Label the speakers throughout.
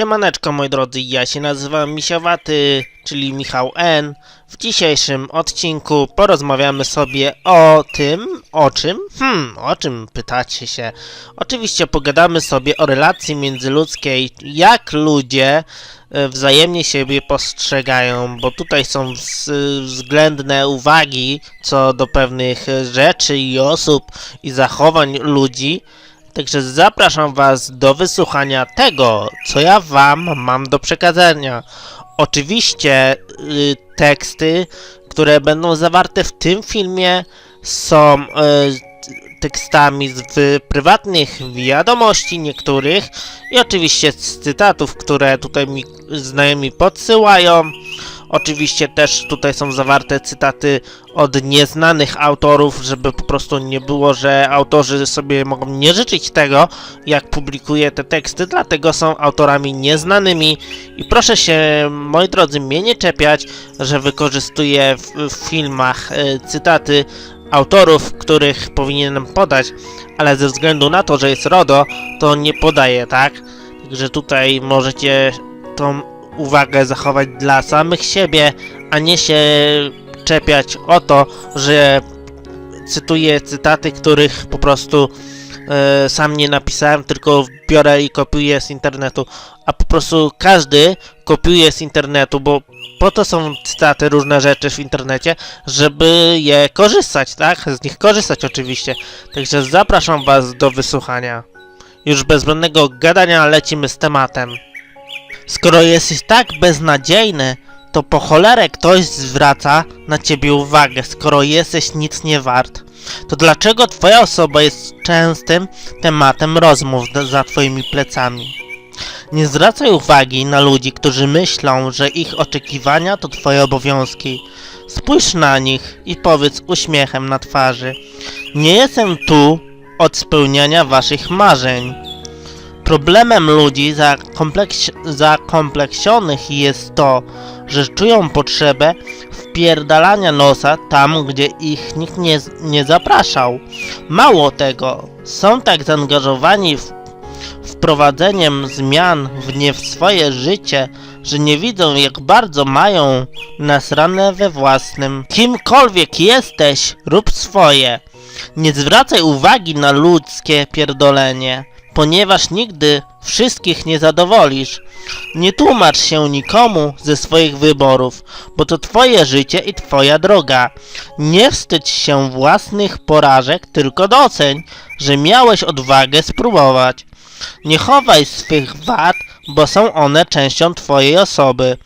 Speaker 1: Siemaneczko moi drodzy, ja się nazywam Misiowaty, czyli Michał N. W dzisiejszym odcinku porozmawiamy sobie o tym, o czym? Hmm, o czym pytacie się? Oczywiście pogadamy sobie o relacji międzyludzkiej, jak ludzie e, wzajemnie siebie postrzegają, bo tutaj są wz- względne uwagi co do pewnych e, rzeczy i osób i zachowań ludzi. Także zapraszam Was do wysłuchania tego, co ja Wam mam do przekazania. Oczywiście y, teksty, które będą zawarte w tym filmie, są y, tekstami z prywatnych wiadomości niektórych i oczywiście z cytatów, które tutaj mi znajomi podsyłają. Oczywiście też tutaj są zawarte cytaty od nieznanych autorów, żeby po prostu nie było, że autorzy sobie mogą nie życzyć tego, jak publikuję te teksty, dlatego są autorami nieznanymi i proszę się, moi drodzy, mnie nie czepiać, że wykorzystuję w, w filmach e, cytaty autorów, których powinienem podać, ale ze względu na to, że jest RODO, to nie podaję, tak? Także tutaj możecie tą uwagę zachować dla samych siebie, a nie się czepiać o to, że cytuję cytaty, których po prostu e, sam nie napisałem, tylko biorę i kopiuję z internetu, a po prostu każdy kopiuje z internetu, bo po to są cytaty, różne rzeczy w internecie, żeby je korzystać, tak? Z nich korzystać oczywiście. Także zapraszam Was do wysłuchania. Już bez zbędnego gadania lecimy z tematem. Skoro jesteś tak beznadziejny, to po cholerę ktoś zwraca na ciebie uwagę, skoro jesteś nic nie wart. To dlaczego twoja osoba jest częstym tematem rozmów za twoimi plecami? Nie zwracaj uwagi na ludzi, którzy myślą, że ich oczekiwania to twoje obowiązki. Spójrz na nich i powiedz uśmiechem na twarzy: Nie jestem tu od spełniania waszych marzeń. Problemem ludzi zakompleks zakompleksionych jest to, że czują potrzebę wpierdalania nosa tam, gdzie ich nikt nie, nie zapraszał. Mało tego, są tak zaangażowani w wprowadzeniem zmian w nie w swoje życie, że nie widzą jak bardzo mają nasrane we własnym. Kimkolwiek jesteś, rób swoje. Nie zwracaj uwagi na ludzkie pierdolenie, ponieważ nigdy wszystkich nie zadowolisz. Nie tłumacz się nikomu ze swoich wyborów, bo to twoje życie i twoja droga. Nie wstydź się własnych porażek, tylko doceń, że miałeś odwagę spróbować. Nie chowaj swych wad, bo są one częścią twojej osoby,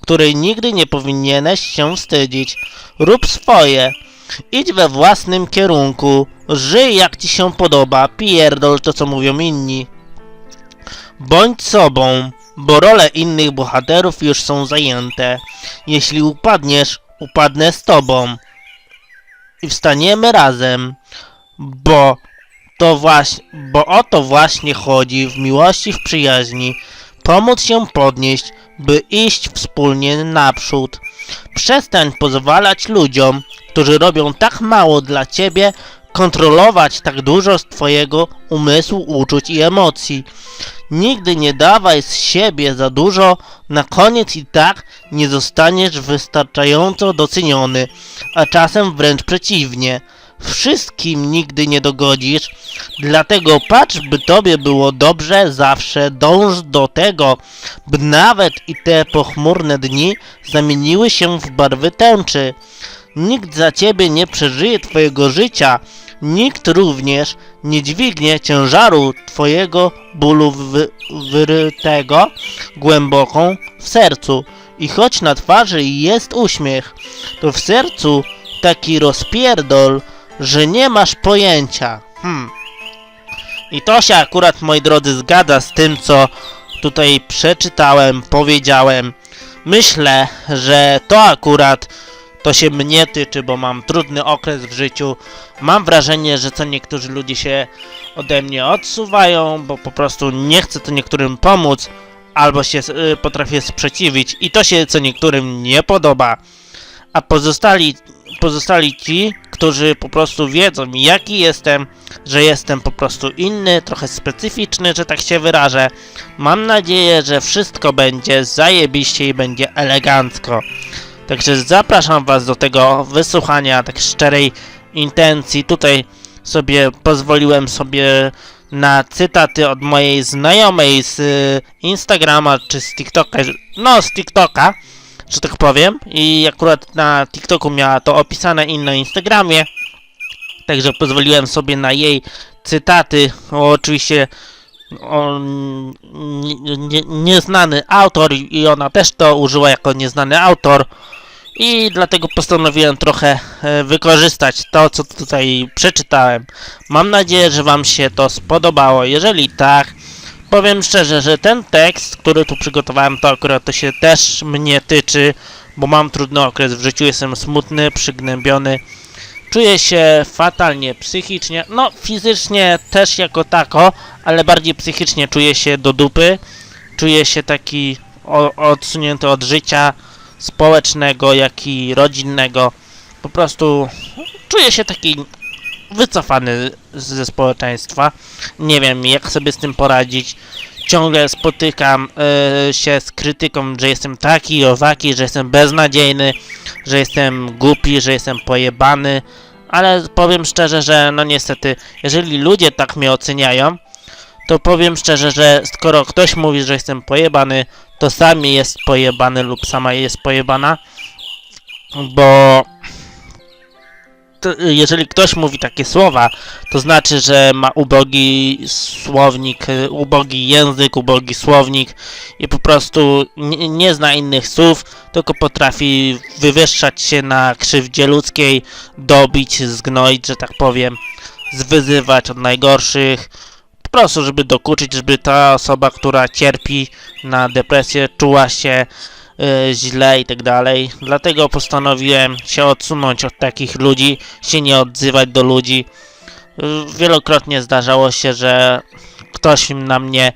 Speaker 1: której nigdy nie powinieneś się wstydzić. Rób swoje. Idź we własnym kierunku. Żyj jak ci się podoba. Pierdol to co mówią inni. Bądź sobą, bo role innych bohaterów już są zajęte. Jeśli upadniesz, upadnę z tobą. I wstaniemy razem, bo to właśnie, bo o to właśnie chodzi w miłości, w przyjaźni. Pomóc się podnieść, by iść wspólnie naprzód. Przestań pozwalać ludziom, którzy robią tak mało dla ciebie, kontrolować tak dużo z twojego umysłu, uczuć i emocji. Nigdy nie dawaj z siebie za dużo, na koniec i tak nie zostaniesz wystarczająco doceniony, a czasem wręcz przeciwnie. Wszystkim nigdy nie dogodzisz, dlatego patrz, by tobie było dobrze zawsze, dąż do tego, by nawet i te pochmurne dni zamieniły się w barwy tęczy. Nikt za ciebie nie przeżyje twojego życia, nikt również nie dźwignie ciężaru twojego bólu wy wyrytego głęboką w sercu. I choć na twarzy jest uśmiech, to w sercu taki rozpierdol, że nie masz pojęcia. Hmm. I to się akurat, moi drodzy, zgadza z tym, co tutaj przeczytałem, powiedziałem. Myślę, że to akurat to się mnie tyczy, bo mam trudny okres w życiu. Mam wrażenie, że co niektórzy ludzie się ode mnie odsuwają, bo po prostu nie chcę to niektórym pomóc, albo się y, potrafię sprzeciwić i to się co niektórym nie podoba. A pozostali, pozostali ci, którzy po prostu wiedzą jaki jestem, że jestem po prostu inny, trochę specyficzny, że tak się wyrażę. Mam nadzieję, że wszystko będzie zajebiście i będzie elegancko. Także zapraszam Was do tego wysłuchania tak szczerej intencji. Tutaj sobie pozwoliłem sobie na cytaty od mojej znajomej z y, Instagrama czy z TikToka, no z TikToka, że tak powiem. I akurat na TikToku miała to opisane i na Instagramie. Także pozwoliłem sobie na jej cytaty. Oczywiście on, nie, nieznany autor i ona też to użyła jako nieznany autor. I dlatego postanowiłem trochę e, wykorzystać to, co tutaj przeczytałem. Mam nadzieję, że Wam się to spodobało. Jeżeli tak, powiem szczerze, że ten tekst, który tu przygotowałem, to akurat to się też mnie tyczy, bo mam trudny okres w życiu, jestem smutny, przygnębiony. Czuję się fatalnie psychicznie, no fizycznie też jako tako, ale bardziej psychicznie czuję się do dupy. Czuję się taki odsunięty od życia społecznego, jak i rodzinnego. Po prostu czuję się taki wycofany ze społeczeństwa. Nie wiem, jak sobie z tym poradzić. Ciągle spotykam e, się z krytyką, że jestem taki, owaki, że jestem beznadziejny, że jestem głupi, że jestem pojebany. Ale powiem szczerze, że no niestety, jeżeli ludzie tak mnie oceniają, to powiem szczerze, że skoro ktoś mówi, że jestem pojebany, to sam jest pojebany lub sama jest pojebana, bo to, jeżeli ktoś mówi takie słowa, to znaczy, że ma ubogi słownik, ubogi język, ubogi słownik i po prostu nie, nie zna innych słów, tylko potrafi wywyższać się na krzywdzie ludzkiej, dobić, zgnoić, że tak powiem, zwyzywać od najgorszych, prostu, żeby dokuczyć, żeby ta osoba, która cierpi na depresję, czuła się y, źle i tak dalej. Dlatego postanowiłem się odsunąć od takich ludzi, się nie odzywać do ludzi. Y, Wielokrotnie zdarzało się, że ktoś na mnie,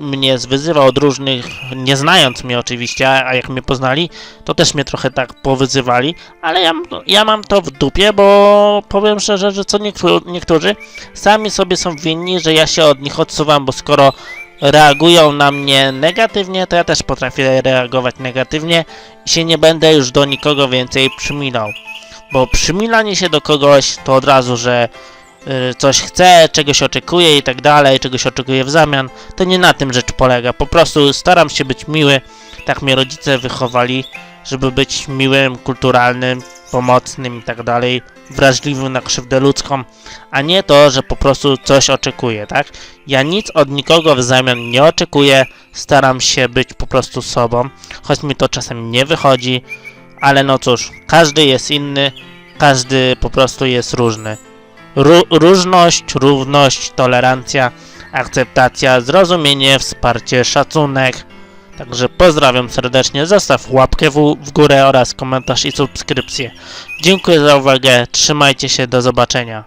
Speaker 1: mnie zwyzywał od różnych, nie znając mnie oczywiście, a jak mnie poznali, to też mnie trochę tak powyzywali, ale ja, ja mam to w dupie, bo powiem szczerze, że co niektó- niektórzy sami sobie są winni, że ja się od nich odsuwam, bo skoro reagują na mnie negatywnie, to ja też potrafię reagować negatywnie i się nie będę już do nikogo więcej przymilał. Bo przymilanie się do kogoś to od razu, że coś chce, czegoś oczekuje i tak dalej, czegoś oczekuje w zamian, to nie na tym rzecz polega. Po prostu staram się być miły, tak mnie rodzice wychowali, żeby być miłym, kulturalnym, pomocnym i tak dalej, wrażliwym na krzywdę ludzką, a nie to, że po prostu coś oczekuję, tak? Ja nic od nikogo w zamian nie oczekuję, staram się być po prostu sobą, choć mi to czasem nie wychodzi, ale no cóż, każdy jest inny, każdy po prostu jest różny. Ró- różność, równość, tolerancja, akceptacja, zrozumienie, wsparcie, szacunek. Także pozdrawiam serdecznie, zostaw łapkę w, w górę oraz komentarz i subskrypcję. Dziękuję za uwagę, trzymajcie się, do zobaczenia.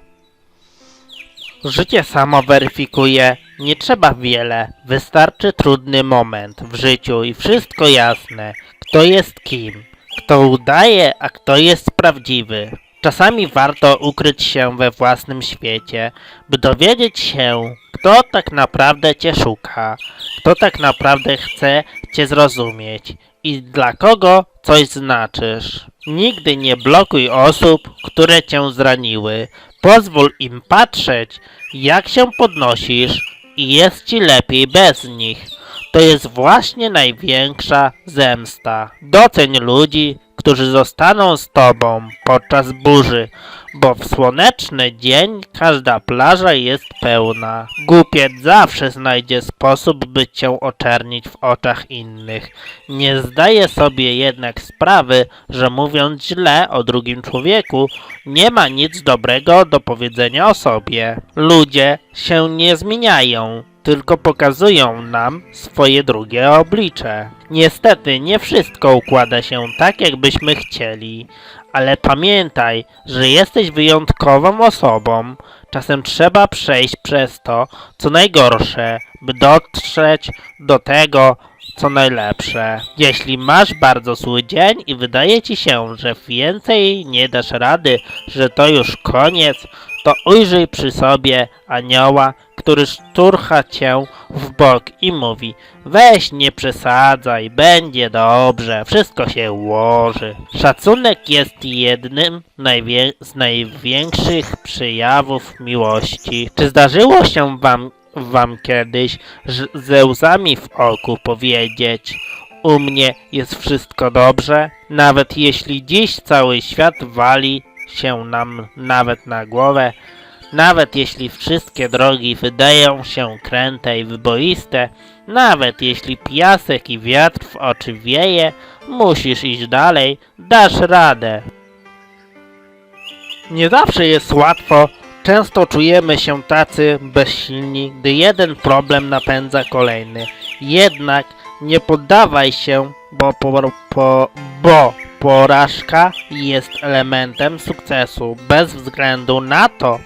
Speaker 1: Życie samo weryfikuje, nie trzeba wiele, wystarczy trudny moment w życiu i wszystko jasne, kto jest kim, kto udaje, a kto jest prawdziwy. Czasami warto ukryć się we własnym świecie, by dowiedzieć się, kto tak naprawdę cię szuka, kto tak naprawdę chce cię zrozumieć i dla kogo coś znaczysz. Nigdy nie blokuj osób, które cię zraniły. Pozwól im patrzeć, jak się podnosisz i jest ci lepiej bez nich. To jest właśnie największa zemsta. Doceń ludzi, którzy zostaną z tobą podczas burzy, bo w słoneczny dzień każda plaża jest pełna. Głupiec zawsze znajdzie sposób, by cię oczernić w oczach innych. Nie zdaje sobie jednak sprawy, że mówiąc źle o drugim człowieku, nie ma nic dobrego do powiedzenia o sobie. Ludzie się nie zmieniają, tylko pokazują nam swoje drugie oblicze. Niestety nie wszystko układa się tak, jakbyśmy chcieli, ale pamiętaj, że jesteś wyjątkową osobą. Czasem trzeba przejść przez to, co najgorsze, by dotrzeć do tego, co najlepsze. Jeśli masz bardzo zły dzień i wydaje ci się, że więcej nie dasz rady, że to już koniec, to ujrzyj przy sobie anioła, który szturcha cię w bok i mówi Weź nie przesadzaj, będzie dobrze, wszystko się ułoży. Szacunek jest jednym z największych przejawów miłości. Czy zdarzyło się wam, wam kiedyś ze łzami w oku powiedzieć u mnie jest wszystko dobrze, nawet jeśli dziś cały świat wali się nam nawet na głowę, nawet jeśli wszystkie drogi wydają się kręte i wyboiste, nawet jeśli piasek i wiatr w oczy wieje, musisz iść dalej, dasz radę. Nie zawsze jest łatwo, często czujemy się tacy bezsilni, gdy jeden problem napędza kolejny. Jednak nie poddawaj się, bo, po, po, bo porażka jest elementem sukcesu. Bez względu na to,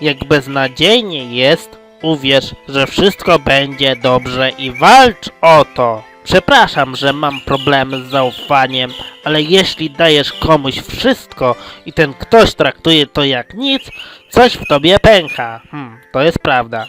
Speaker 1: jak beznadziejnie jest, uwierz, że wszystko będzie dobrze i walcz o to. Przepraszam, że mam problemy z zaufaniem, ale jeśli dajesz komuś wszystko i ten ktoś traktuje to jak nic, coś w tobie pęka. Hmm, to jest prawda.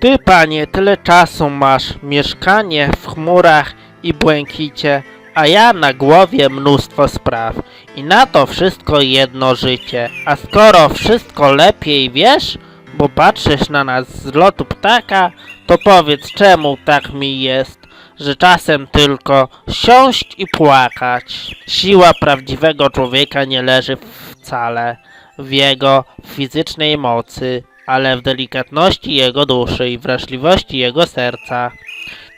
Speaker 1: Ty, panie, tyle czasu masz, mieszkanie w chmurach i błękicie, a ja na głowie mnóstwo spraw. I na to wszystko jedno życie. A skoro wszystko lepiej wiesz, bo patrzysz na nas z lotu ptaka, to powiedz czemu tak mi jest, że czasem tylko siąść i płakać. Siła prawdziwego człowieka nie leży wcale w jego fizycznej mocy, ale w delikatności jego duszy i wrażliwości jego serca.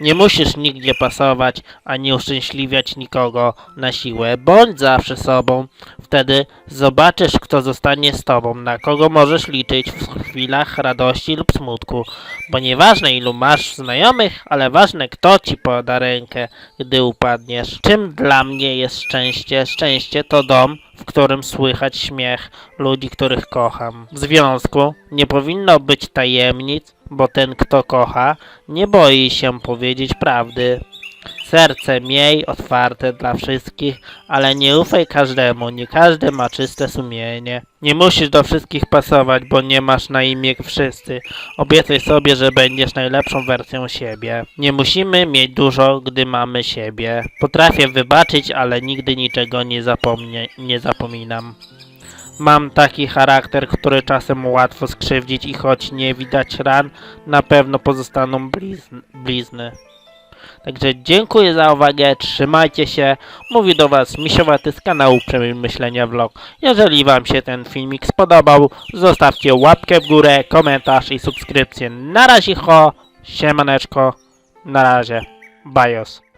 Speaker 1: Nie musisz nigdzie pasować, ani uszczęśliwiać nikogo na siłę. Bądź zawsze sobą. Wtedy zobaczysz, kto zostanie z tobą, na kogo możesz liczyć chwilach radości lub smutku. Bo nieważne ilu masz znajomych, ale ważne kto ci poda rękę, gdy upadniesz. Czym dla mnie jest szczęście? Szczęście to dom, w którym słychać śmiech ludzi, których kocham. W związku nie powinno być tajemnic, bo ten, kto kocha, nie boi się powiedzieć prawdy. Serce miej otwarte dla wszystkich, ale nie ufaj każdemu, nie każdy ma czyste sumienie. Nie musisz do wszystkich pasować, bo nie masz na imię wszyscy. Obiecaj sobie, że będziesz najlepszą wersją siebie. Nie musimy mieć dużo, gdy mamy siebie. Potrafię wybaczyć, ale nigdy niczego nie, zapomnie, nie zapominam. Mam taki charakter, który czasem łatwo skrzywdzić i choć nie widać ran, na pewno pozostaną blizn blizny. Także dziękuję za uwagę, trzymajcie się. Mówi do Was Misiowaty z kanału Przemian Myślenia Vlog. Jeżeli Wam się ten filmik spodobał, zostawcie łapkę w górę, komentarz i subskrypcję. Na razie ho, siemaneczko, na razie, bajos.